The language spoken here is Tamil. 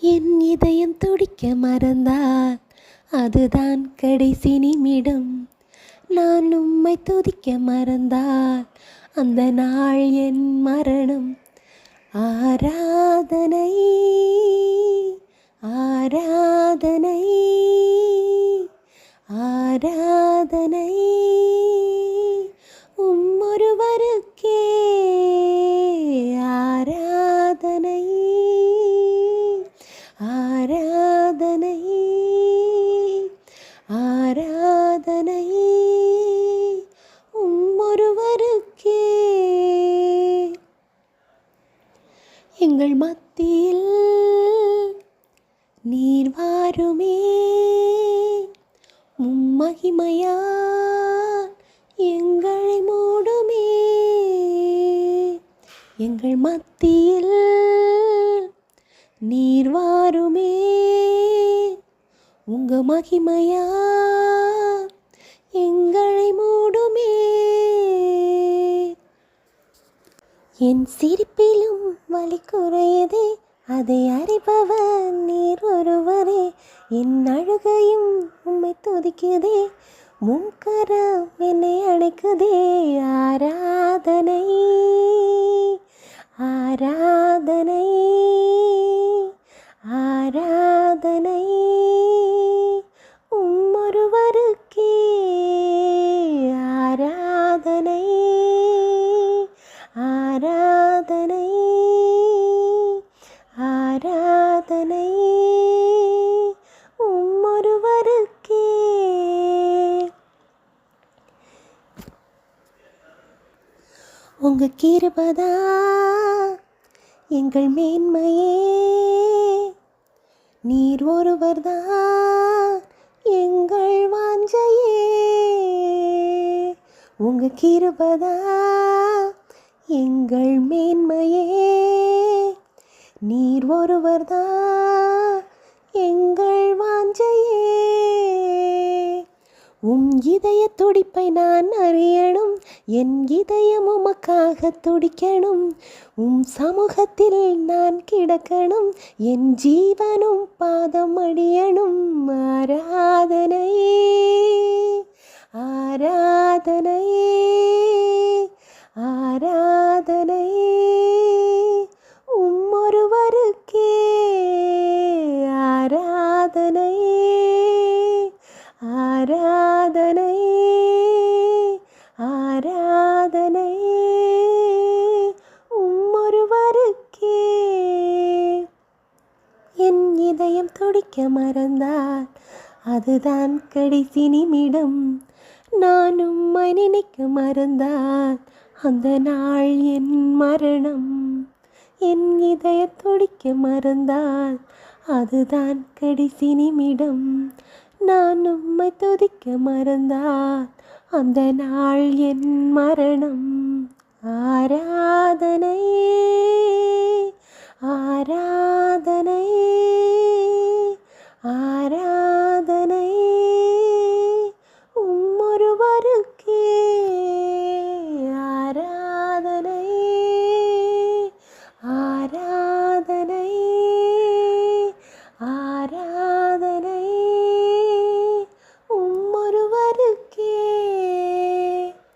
என் இதயம் துடிக்க மறந்தால் அதுதான் கடைசி நிமிடம். நான் உம்மை துதிக்க மறந்தால் அந்த நாள் என் மரணம். ஆராதனை ஆராதனை ஆராதனை. மத்தியில் நீர் வாருமே. மும்மகிமையா எங்களை மூடுமே. எங்கள் மத்தியில் நீர் வாருமே. உங்க மகிமையா என் சிரிப்பிலும் வலி குறையதே அதை அறிபவர் நீர் ஒருவரே. என் அழுகையும் உம்மை துதிக்குதே. முன்கரம் என்னை அணைக்குதே. ஆராதனை ஆராதனை. உங்கள் கிருபதா? எங்கள் மேன்மையே. நீர் ஒருவர்தான் எங்கள் வாஞ்சையே. உங்க கிருபதா? எங்கள் மேன்மையே. நீர் ஒருவர்தான் எங்கள் வாஞ்சையே. உம் இதய துடிப்பை நான் அறியணும் என் இதயம் உமக்காக துடிக்கணும். உம் சமூகத்தில் நான் கிடக்கணும் என் ஜீவனும் பாதம் அடியணும். ஆராதனை ஆராதனை ஆராதனை துடிக்க மறந்தால் அதுதான் கடைசி நிமிடம். நானும் உம்மை நினைக்க மறந்தால் அந்த நாள் என் மரணம். என் இதய துடிக்க மறந்தால் அதுதான் கடைசி நிமிடம். நான் உம்மை துதிக்க மறந்தால் அந்த நாள் என் மரணம். ஆரா